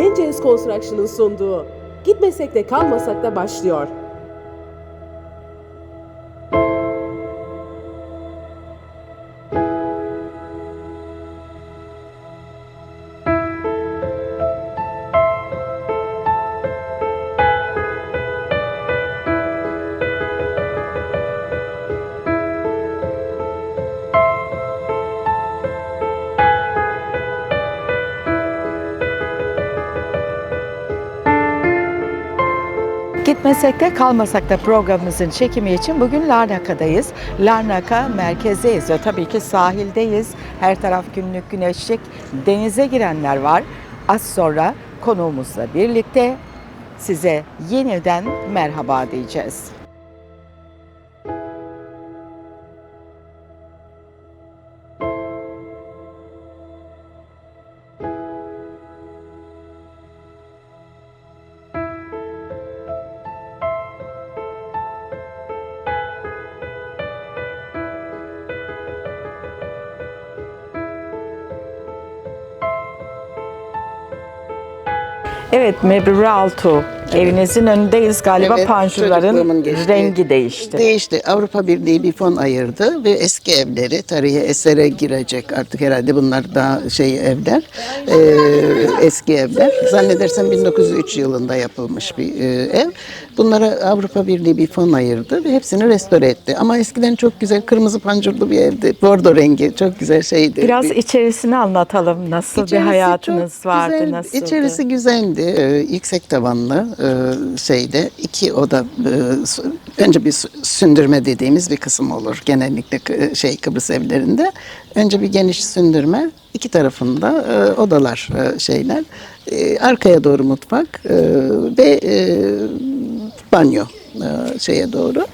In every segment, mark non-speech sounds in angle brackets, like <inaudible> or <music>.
Engines Construction'ın sunduğu Gitmesek de kalmasak da başlıyor. Gitmesek de kalmasak da programımızın çekimi için bugün Larnaka'dayız. Larnaka merkezdeyiz ve tabii ki sahildeyiz. Her taraf günlük güneşlik. Denize girenler var. Az sonra konuğumuzla birlikte size yeniden merhaba diyeceğiz. Evet Mebrure Altu. Evinizin önündeyiz galiba Evet, panjurların rengi değişti. Değişti. Avrupa Birliği bir fon ayırdı ve eski evleri tarihi esere girecek artık herhalde bunlar daha şey evler. Ee, eski evler. Zannedersem 1903 yılında yapılmış bir e, ev. Bunlara Avrupa Birliği bir fon ayırdı ve hepsini restore etti. Ama eskiden çok güzel kırmızı pancurlu bir evdi. Bordo rengi çok güzel şeydi. Biraz Bir- içerisini anlatalım. Nasıl bir İçerisi hayatınız çok vardı? güzel. Nasıldı? İçerisi güzeldi. Ee, yüksek tavanlı e, şeyde iki oda e, önce bir sündürme dediğimiz bir kısım olur genellikle Kı- şey Kıbrıs evlerinde. Önce bir geniş sündürme iki tarafında e, odalar e, şeyler. E, arkaya doğru mutfak e, ve e, banyo e, şeye doğru.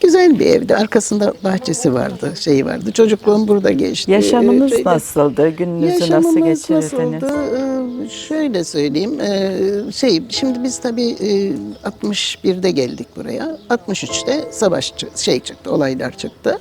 Güzel bir evdi. Arkasında bahçesi vardı, şeyi vardı. Çocukluğum burada geçti. Yaşamınız Şeyde- nasıldı? Gününüzü nasıl Yaşamımız geçirdiniz? nasıldı? Ee, şöyle söyleyeyim. ee, şey, şimdi biz tabii e, 61'de geldik buraya. 63'te savaş çı- şey çıktı, olaylar çıktı.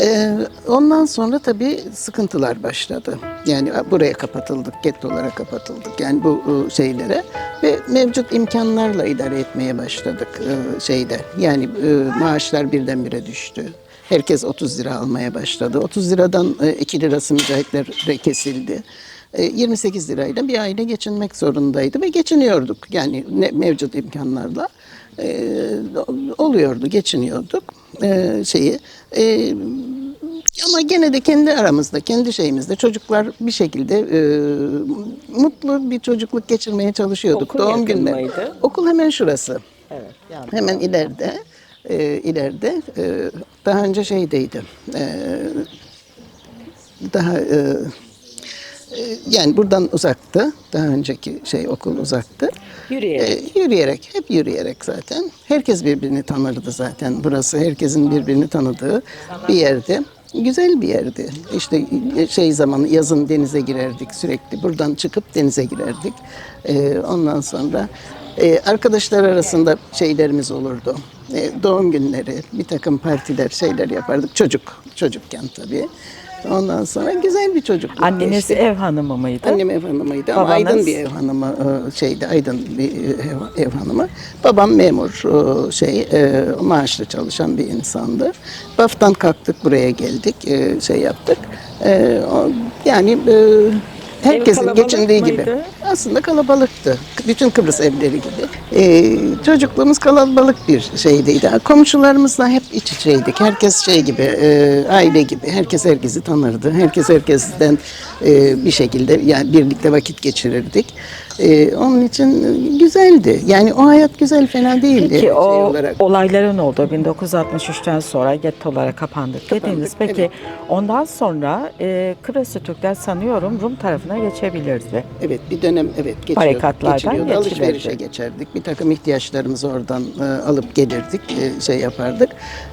Ee, ondan sonra tabii sıkıntılar başladı. Yani buraya kapatıldık, gettolara kapatıldık. Yani bu e, şeylere ve mevcut imkanlarla idare etmeye başladık e, şeyde. Yani e, maaşlar birdenbire düştü. Herkes 30 lira almaya başladı. 30 liradan e, 2 lirası müteahhitlere kesildi. E, 28 lirayla bir aile geçinmek zorundaydı ve geçiniyorduk. Yani mevcut imkanlarla e, oluyordu, geçiniyorduk e, şeyi. E, ama gene de kendi aramızda, kendi şeyimizde çocuklar bir şekilde e, mutlu bir çocukluk geçirmeye çalışıyorduk. Okul Doğum günleri. mıydı? Okul hemen şurası. Evet. yani- Hemen ileride. E, ileride. E, daha önce şeydeydi. E, daha e, yani buradan uzaktı. Daha önceki şey okul uzaktı. Yürüyerek. E, yürüyerek, hep yürüyerek zaten. Herkes birbirini tanırdı zaten. Burası herkesin birbirini tanıdığı bir yerdi. Güzel bir yerdi. İşte şey zamanı yazın denize girerdik sürekli. Buradan çıkıp denize girerdik. E, ondan sonra e, arkadaşlar arasında şeylerimiz olurdu. E, doğum günleri, bir takım partiler, şeyler yapardık. Çocuk, çocukken tabii. Ondan sonra güzel bir çocukluk Anneniz geçti. ev hanımı mıydı? Annem ev hanımıydı ama Babanız? aydın bir ev hanımı e, şeydi aydın bir ev, ev hanımı. Babam memur e, şey e, maaşlı çalışan bir insandı. Baftan kalktık buraya geldik e, şey yaptık. E, Yani e, herkesin geçindiği gibi. mıydı? Aslında kalabalıktı. Bütün Kıbrıs evleri gibi. E, çocukluğumuz kalabalık bir şeydeydi. Komşularımızla hep iç içeydik. Herkes şey gibi, e, aile gibi. Herkes herkesi tanırdı. Herkes herkesten e, bir şekilde yani birlikte vakit geçirirdik. E, onun için güzeldi. Yani o hayat güzel, fena değildi. Peki şey o olarak. olayların oldu 1963'ten sonra gettolara kapandık dediniz. Peki ondan sonra e, Kıbrıslı Türkler sanıyorum Rum tarafına geçebilirdi. Evet bir dönem evet geçiyordu. Barikatlardan geçiliyordu. Alışverişe geçerdik. Bir takım ihtiyaçlarımızı oradan e, alıp gelirdik, e, şey yapardık.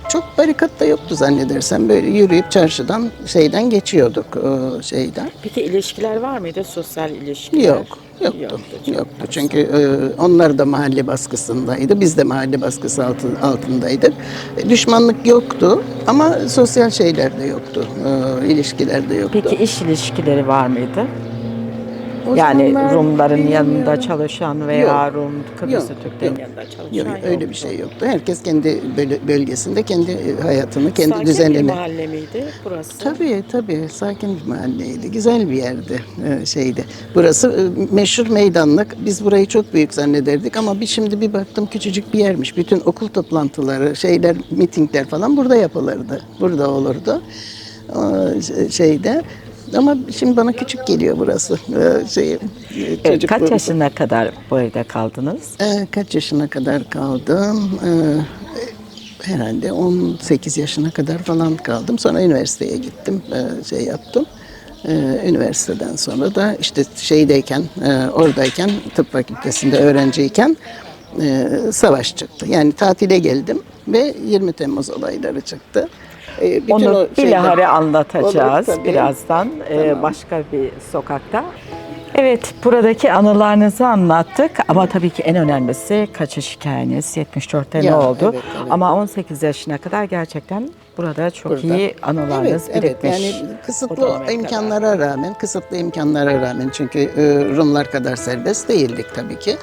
Çok barikat da yoktu zannedersem. Böyle yürüyüp çarşıdan şeyden geçiyorduk e, şeyden. Peki ilişkiler var mıydı? Sosyal ilişkiler? Yok. Yoktu. Yoktu. Çünkü e, onlar da mahalle baskısındaydı. Biz de mahalle baskısı altı- altındaydık. E, düşmanlık yoktu ama sosyal şeyler de yoktu. E, ilişkiler de yoktu. Peki iş ilişkileri var mıydı? O yani zamanlar Rumların yanında çalışan veya Yok. Rum Kıbrıs Yok, Türklerin yok. yanında çalışan Yok, öyle bir şey yoktu. Herkes kendi böl- bölgesinde kendi e, hayatını, kendi Sakin bir düzenini. mahalle miydi burası? Tabii tabii sakin bir mahalleydi. Güzel bir yerdi e, şeydi. Burası e, meşhur meydanlık. Biz burayı çok büyük zannederdik ama bir şimdi bir baktım küçücük bir yermiş. Bütün okul toplantıları, şeyler, mitingler falan burada yapılırdı. Burada olurdu. O, ş- şeyde. Ama şimdi bana küçük geliyor burası. E, Şey, e, Evet, çocukluğumda. kaç yaşına kadar bu evde kaldınız? Ee, kaç yaşına kadar kaldım? Ee, herhalde 18 yaşına kadar falan kaldım. Sonra üniversiteye gittim, ee, şey yaptım. Ee, üniversiteden sonra da işte şeydeyken, e, oradayken, tıp fakültesinde öğrenciyken e, savaş çıktı. Yani tatile geldim ve 20 Temmuz olayları çıktı. Ee, bütün Onu o şeyler- bilahare anlatacağız Olur, tabii. birazdan e, Tamam. başka bir sokakta. Evet, buradaki anılarınızı anlattık ama tabii ki en önemlisi kaçış hikayeniz. 74'te ne Ya, oldu? evet, evet. Ama 18 yaşına kadar gerçekten burada çok burada. iyi anılarınız evet, birikmiş. Evet, yani kısıtlı imkanlara rağmen, kısıtlı imkanlara rağmen çünkü e, Rumlar kadar serbest değildik tabii ki.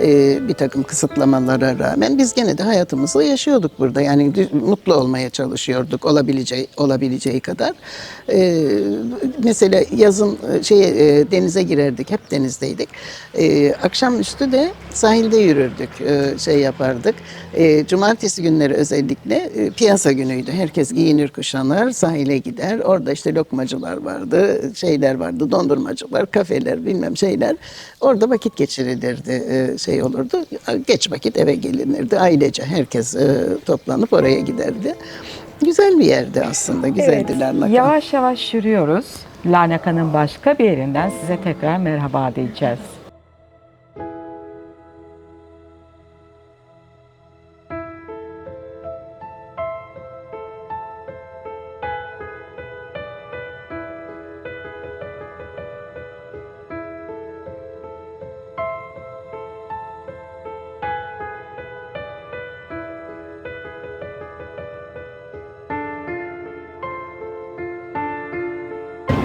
E, bir takım kısıtlamalara rağmen biz gene de hayatımızı yaşıyorduk burada. Yani mutlu olmaya çalışıyorduk olabileceği olabileceği kadar. E, mesela yazın şeye e, denize girerdik, hep denizdeydik. E, akşamüstü de sahilde yürürdük, e, şey yapardık. E, cumartesi günleri özellikle e, piyasa günüydü. Herkes giyinir kuşanır, sahile gider. Orada işte lokmacılar vardı, şeyler vardı, dondurmacılar, kafeler, bilmem şeyler. Orada vakit geçirilirdi, e, şey olurdu. Geç vakit eve gelinirdi. Ailece herkes e, toplanıp oraya giderdi. Güzel bir yerdi aslında, güzeldi Evet, Larnaka. yavaş yavaş yürüyoruz. Larnaka'nın başka bir yerinden size tekrar merhaba diyeceğiz.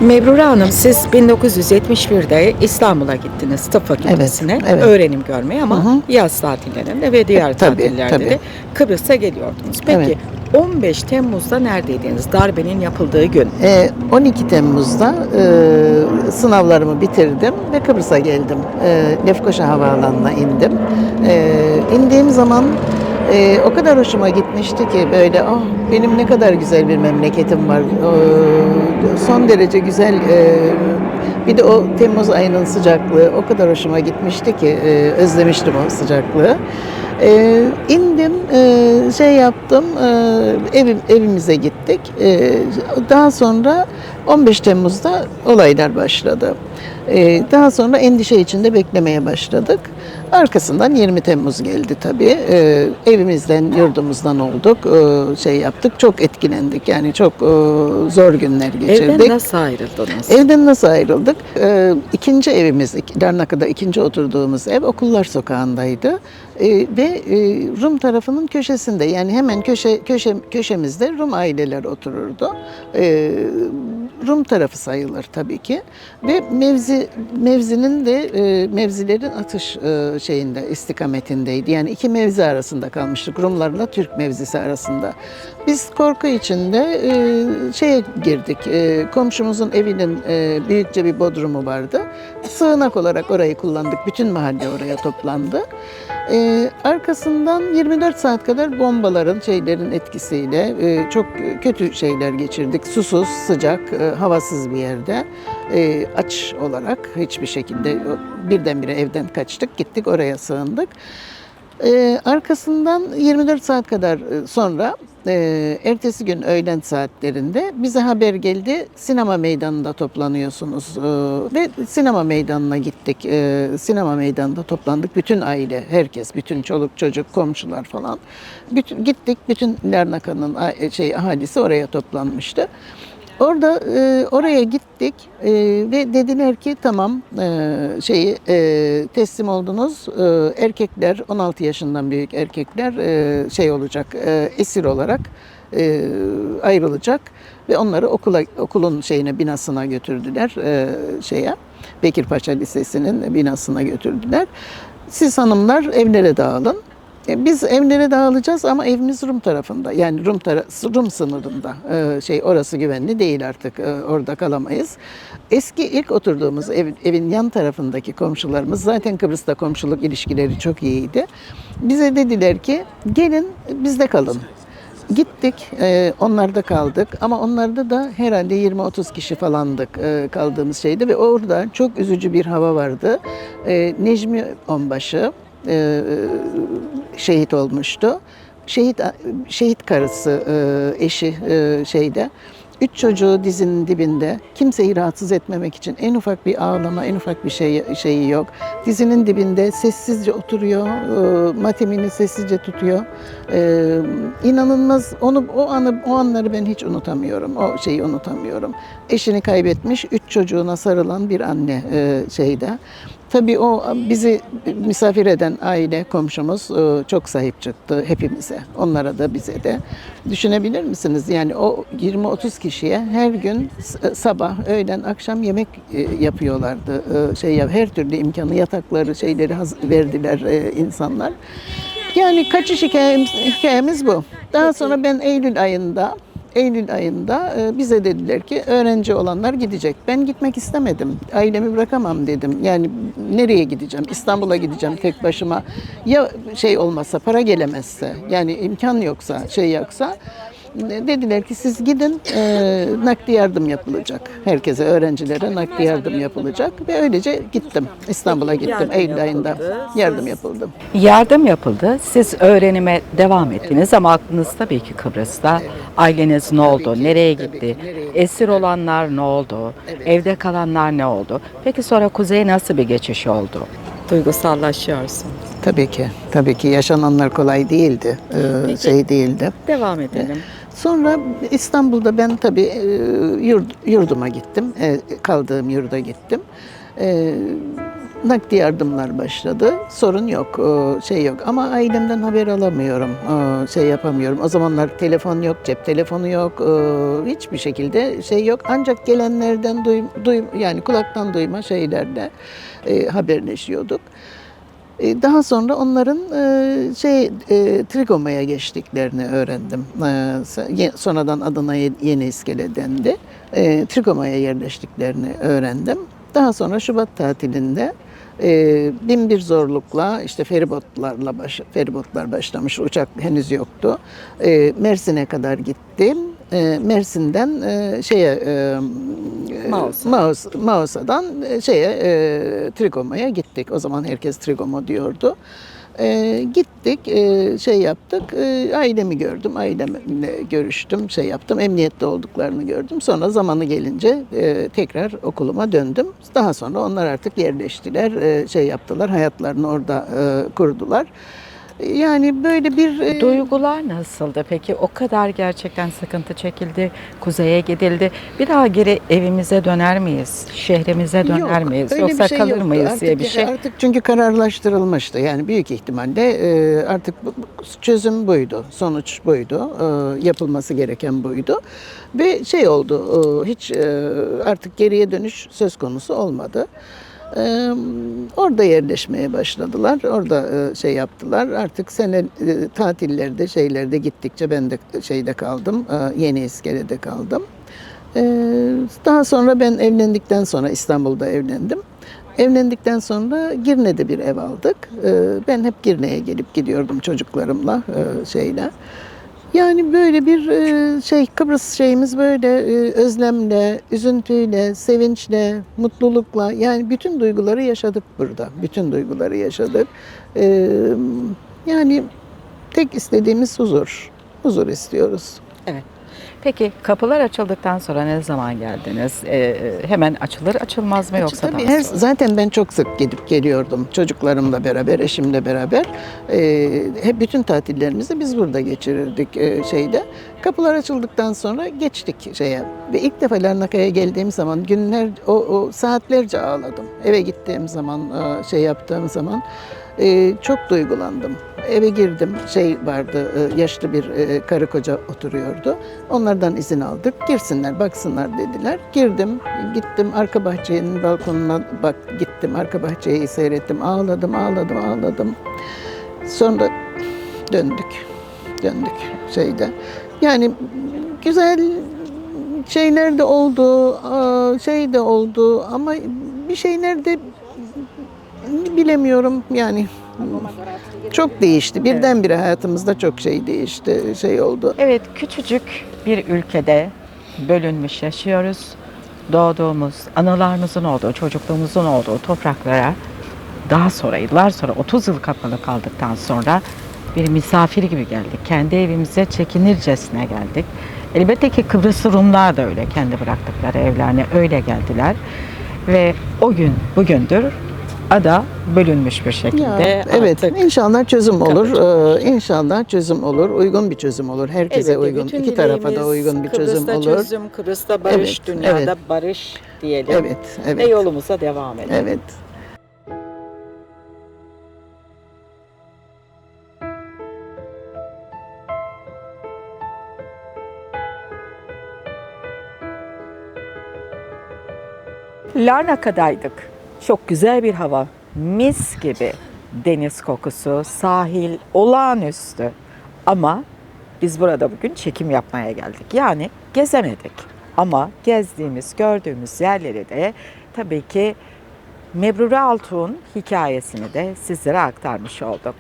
Mebrure Hanım siz 1971'de İstanbul'a gittiniz tıp fakültesine Evet, evet. öğrenim görmeye ama Hı hı. yaz tatillerinde ve diğer Tabii, tatillerde tabii. de Kıbrıs'a geliyordunuz. Peki Evet. 15 Temmuz'da neredeydiniz? Darbenin yapıldığı gün. Ee, 12 Temmuz'da e, sınavlarımı bitirdim ve Kıbrıs'a geldim. E, Lefkoşa Havaalanı'na indim. E, indiğim zaman e, o kadar hoşuma gitmişti ki böyle ah benim ne kadar güzel bir memleketim var. E, son derece güzel e, bir de o Temmuz ayının sıcaklığı o kadar hoşuma gitmişti ki e, özlemiştim o sıcaklığı. E, indim, e, şey yaptım, e, evim, evimize gittik. E, daha sonra 15 Temmuz'da olaylar başladı. E, daha sonra endişe içinde beklemeye başladık. Arkasından 20 Temmuz geldi tabii. E, evimizden, yurdumuzdan olduk, e, şey yaptık. Çok etkilendik. Yani çok e, zor günler geçirdik. Evden nasıl ayrıldınız? Evden nasıl ayrıldık? Ee, ikinci evimiz, Larnaka'da ikinci oturduğumuz ev Okullar Sokağı'ndaydı. Ee, ve e, Rum tarafının köşesinde yani hemen köşe, köşe köşemizde Rum aileler otururdu. Ee, Rum tarafı sayılır tabii ki. Ve mevzi mevzinin de e, mevzilerin atış e, şeyinde istikametindeydi. Yani iki mevzi arasında kalmıştık. Rumlarla Türk mevzisi arasında. Biz korku içinde e, şeye girdik. E, komşumuzun evinin e, büyükçe bir bodrumu vardı. Sığınak olarak orayı kullandık. Bütün mahalle oraya toplandı. E, arkasından 24 saat kadar bombaların şeylerin etkisiyle e, çok kötü şeyler geçirdik. Susuz, sıcak, e, havasız bir yerde. E, aç olarak hiçbir şekilde birdenbire evden kaçtık. Gittik oraya sığındık. Ee, arkasından 24 saat kadar e, sonra e, ertesi gün öğlen saatlerinde bize haber geldi. Sinema meydanında toplanıyorsunuz Ee, ve sinema meydanına gittik. Ee, sinema meydanında toplandık. Bütün aile, herkes, bütün çoluk çocuk, komşular falan. Bütün, gittik. Bütün Larnaka'nın şey ahalisi oraya toplanmıştı. Orada e, oraya gittik e, ve dediler ki tamam e, şeyi e, teslim oldunuz. E, erkekler 16 yaşından büyük erkekler e, şey olacak e, esir olarak e, ayrılacak ve onları okula okulun şeyine binasına götürdüler e, şeye Bekirpaşa Lisesi'nin binasına götürdüler. Siz hanımlar evlere dağılın. Biz evlere dağılacağız ama evimiz Rum tarafında. Yani Rum tara Rum sınırında. E, şey orası güvenli değil artık. E, orada kalamayız. Eski ilk oturduğumuz ev, evin yan tarafındaki komşularımız zaten Kıbrıs'ta komşuluk ilişkileri çok iyiydi. Bize dediler ki gelin bizde kalın. Gittik, e, onlarda kaldık ama onlarda da herhalde 20-30 kişi falandık e, kaldığımız şeyde ve orada çok üzücü bir hava vardı. E, Necmi Onbaşı e, şehit olmuştu. Şehit şehit karısı, e, eşi e, şeyde. Üç çocuğu dizinin dibinde. Kimseyi rahatsız etmemek için en ufak bir ağlama, en ufak bir şey şeyi yok. Dizinin dibinde sessizce oturuyor, e, matemini sessizce tutuyor. E, inanılmaz. Onu o anı o anları ben hiç unutamıyorum. O şeyi unutamıyorum. Eşini kaybetmiş, üç çocuğuna sarılan bir anne e, şeyde. Tabii o bizi misafir eden aile, komşumuz e, çok sahip çıktı hepimize. Onlara da bize de. Düşünebilir misiniz? Yani o 20-30 kişiye her gün s- sabah, öğlen, akşam yemek e, yapıyorlardı. E, Şey ya- her türlü imkanı, yatakları, şeyleri verdiler e, insanlar. Yani kaçış hikayemiz, hikayemiz bu. Daha sonra ben Eylül ayında Eylül ayında e, bize dediler ki öğrenci olanlar gidecek. Ben gitmek istemedim. Ailemi bırakamam dedim. Yani nereye gideceğim? İstanbul'a gideceğim tek başıma. Ya şey olmazsa, para gelemezse, yani imkan yoksa, şey yoksa dediler ki siz gidin e, nakdi yardım yapılacak. Herkese, öğrencilere nakdi yardım yapılacak ve öylece gittim. İstanbul'a gittim Eylül ayında. Yardım yapıldı. Yardım yapıldı. Siz öğrenime devam ettiniz ama aklınız tabii ki Kıbrıs'ta. Aileniz ne oldu? nereye gitti? Esir olanlar ne oldu? Evde kalanlar ne oldu? Peki sonra Kuzey nasıl bir geçiş oldu? Duygusallaşıyorsun. Tabii ki, tabii ki yaşananlar kolay değildi, e, şey değildi. Devam edelim. Sonra İstanbul'da ben tabii e, yurt, yurduma gittim, e, kaldığım yurda gittim. E, nakdi yardımlar başladı, sorun yok, şey yok. Ama ailemden haber alamıyorum, şey yapamıyorum. O zamanlar telefon yok, cep telefonu yok, hiçbir şekilde şey yok. Ancak gelenlerden duy, duy yani kulaktan duyma şeylerle haberleşiyorduk. E, Daha sonra onların e, şey e, Trigoma'ya geçtiklerini öğrendim. Sonradan adına Ye- Yeni İskele dendi. Trigoma'ya yerleştiklerini öğrendim. Daha sonra Şubat tatilinde bin bir zorlukla işte feribotlarla baş, feribotlar başlamış. Uçak henüz yoktu. Mersin'e kadar gittim. E, Mersin'den e, şeye e, Mausa. Maus, Mausa'dan e, şeye e, Trigoma'ya gittik. O zaman herkes Trigomo diyordu. E, gittik, e, şey yaptık. E, ailemi gördüm, ailemle görüştüm, şey yaptım. Emniyette olduklarını gördüm. Sonra zamanı gelince e, tekrar okuluma döndüm. Daha sonra onlar artık yerleştiler, e, şey yaptılar, hayatlarını orada e, kurdular. Yani böyle bir e, Duygular nasıldı peki? O kadar gerçekten sıkıntı çekildi, kuzeye gidildi. Bir daha geri evimize döner miyiz? Şehrimize döner Yok, miyiz? öyle Yoksa şey kalır yoktu. mıyız diye bir şey. Artık çünkü kararlaştırılmıştı. Yani büyük ihtimalle e, artık bu- bu- çözüm buydu. Sonuç buydu. E, yapılması gereken buydu. Ve şey oldu. e, hiç e, artık geriye dönüş söz konusu olmadı. E, orada yerleşmeye başladılar. Orada e, şey yaptılar. Artık sene e, tatillerde şeylerde gittikçe ben de şeyde kaldım. E, Yeni İskele'de kaldım. Ee, daha sonra ben evlendikten sonra İstanbul'da evlendim. Evlendikten sonra Girne'de bir ev aldık. Ee, ben hep Girne'ye gelip gidiyordum çocuklarımla e, şeyle. Yani böyle bir e, şey Kıbrıs şeyimiz böyle e, özlemle, üzüntüyle, sevinçle, mutlulukla yani bütün duyguları yaşadık burada. Bütün duyguları yaşadık. Ee, yani tek istediğimiz huzur. Huzur istiyoruz. Evet. Peki kapılar açıldıktan sonra ne zaman geldiniz? Ee, hemen açılır açılmaz mı yoksa Tabii daha her, sonra? zaten ben çok sık gidip geliyordum çocuklarımla beraber, eşimle beraber. Ee, hep bütün tatillerimizi biz burada geçirirdik e, şeyde. Kapılar açıldıktan sonra geçtik şeye. Ve ilk defa Larnaka'ya geldiğim zaman günler, o, o saatlerce ağladım. Eve gittiğim zaman, e, şey yaptığım zaman e, çok duygulandım. Eve girdim, şey vardı, e, yaşlı bir e, karı koca oturuyordu. Onlardan izin aldık, girsinler, baksınlar dediler. Girdim, gittim arka bahçenin balkonuna bak, gittim arka bahçeyi seyrettim, ağladım, ağladım, ağladım. Sonra döndük, döndük şeyde. Yani güzel şeyler de oldu, şey de oldu ama bir şeyler de bilemiyorum yani. Çok değişti. Birdenbire hayatımızda çok şey değişti, şey oldu. Evet, küçücük bir ülkede bölünmüş yaşıyoruz. Doğduğumuz, analarımızın olduğu, çocukluğumuzun olduğu topraklara daha sonra, yıllar sonra, 30 yıl kapalı kaldıktan sonra bir misafir gibi geldik. Kendi evimize çekinircesine geldik. Elbette ki Kıbrıs Rumlar da öyle kendi bıraktıkları evlerine öyle geldiler. Ve o gün bugündür ada bölünmüş bir şekilde. Ya, evet, artık inşallah çözüm olur. Ee, inşallah çözüm olur. Uygun bir çözüm olur. Herkese Elbette uygun, iki tarafa da uygun bir çözüm Kıbrıs'ta olur. çözüm, Kıbrıs'ta barış, Evet, dünyada evet. barış diyelim. Evet, Ve evet. yolumuza devam edelim. Evet. Larnaka'daydık. Çok güzel bir hava. Mis gibi deniz kokusu, sahil olağanüstü. Ama biz burada bugün çekim yapmaya geldik. Yani gezemedik. Ama gezdiğimiz, gördüğümüz yerleri de tabii ki Mebrure Altun hikayesini de sizlere aktarmış olduk.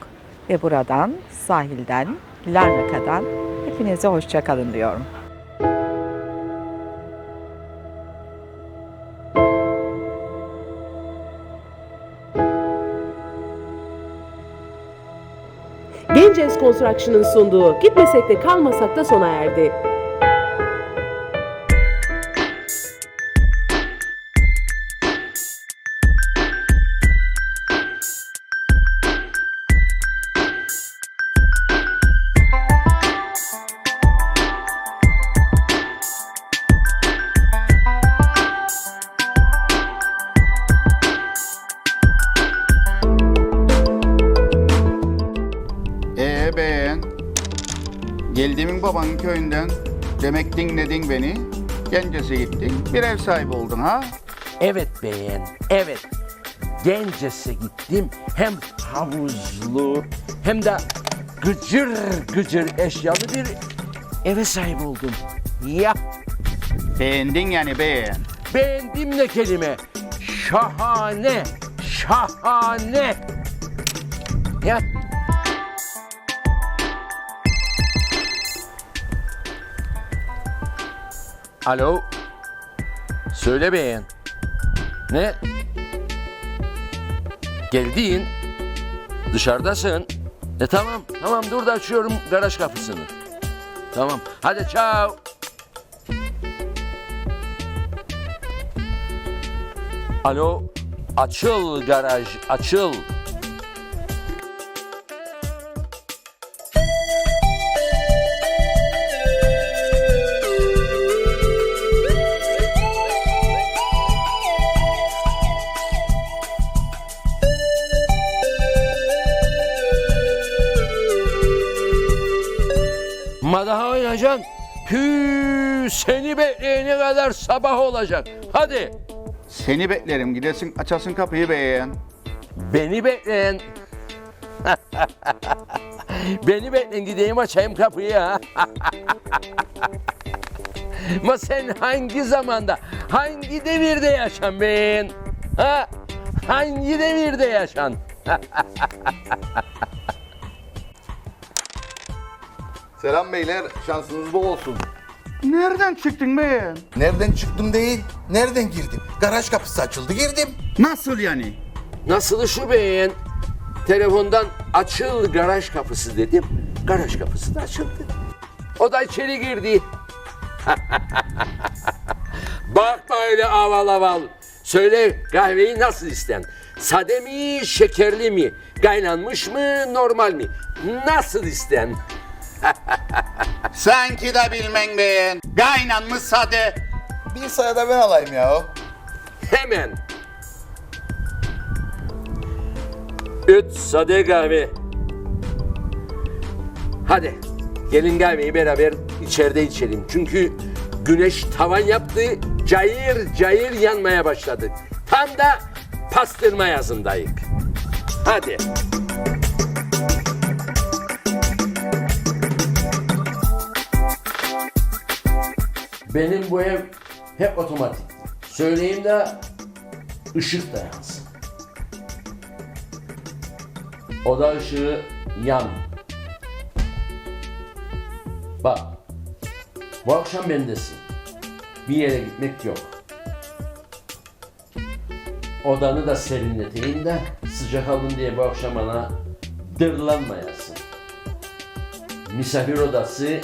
Ve buradan, sahilden, Larnaka'dan hepinize hoşçakalın diyorum. Construction'ın sunduğu Gitmesek de kalmasak da sona erdi. Köyünden demek dinledin beni. Gencesi gittin, bir ev sahibi oldun ha? Evet beğen, evet. Gences'e gittim. Hem havuzlu hem de gıcır gıcır eşyalı bir eve sahip oldum. Ya Beğendin yani beğen. beğendim ne kelime. Şahane, şahane. Ya Alo. Söyle beğen. Ne? Geldin. Dışarıdasın. E tamam, tamam dur da açıyorum garaj kapısını. Tamam, hadi ciao. Alo, açıl garaj, açıl. Seni bekleyene kadar sabah olacak. Hadi. Seni beklerim, gidesin açasın kapıyı beğen. Beni bekleyen. <laughs> Beni bekleyin gideyim açayım kapıyı ha. <laughs> Ama sen hangi zamanda, hangi devirde yaşan ben? Ha? Hangi devirde yaşan? <laughs> Selam beyler, şansınız bol olsun. Nereden çıktın beğen? Nereden çıktım değil, nereden girdim? Garaj kapısı açıldı, girdim. Nasıl yani? Nasıl şu beğen? Telefondan açıl garaj kapısı dedim. Garaj kapısı da açıldı. O da içeri girdi. <laughs> Bakma öyle aval aval. Söyle kahveyi nasıl isten? Sade mi, şekerli mi? Kaynanmış mı, normal mi? Nasıl isten? <laughs> Sanki de bilmen beğen. Kaynanmış sade. Bir sayı da ben alayım ya. Hemen. Üç sade kahve. Hadi gelin kahveyi beraber içeride içelim. Çünkü güneş tavan yaptı, cayır cayır yanmaya başladı. Tam da pastırma yazındayız. Hadi. Benim bu ev hep otomatik. Söyleyeyim de ışık da yansın. Oda ışığı yan. Bak. Bu akşam bendesin. Bir yere gitmek yok. Odanı da serinleteyim de sıcak aldın diye bu akşam bana dırlanmayasın. Misafir odası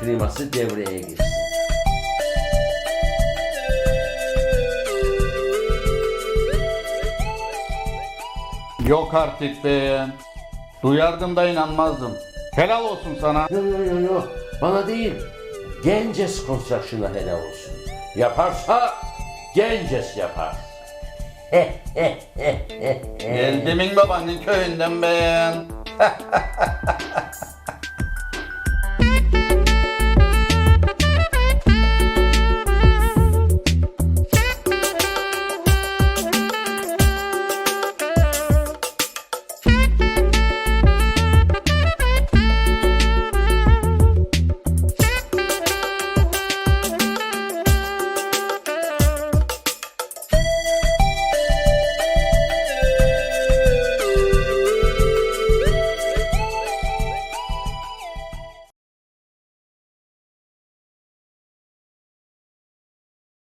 kliması devreye girsin. Yok artık beğen. Duyardım da inanmazdım. Helal olsun sana. Yo yo yo yo. Bana değil. Gences Construction'a helal olsun. Yaparsa Gences yapar. <laughs> Geldimin babanın köyünden beğen. <laughs>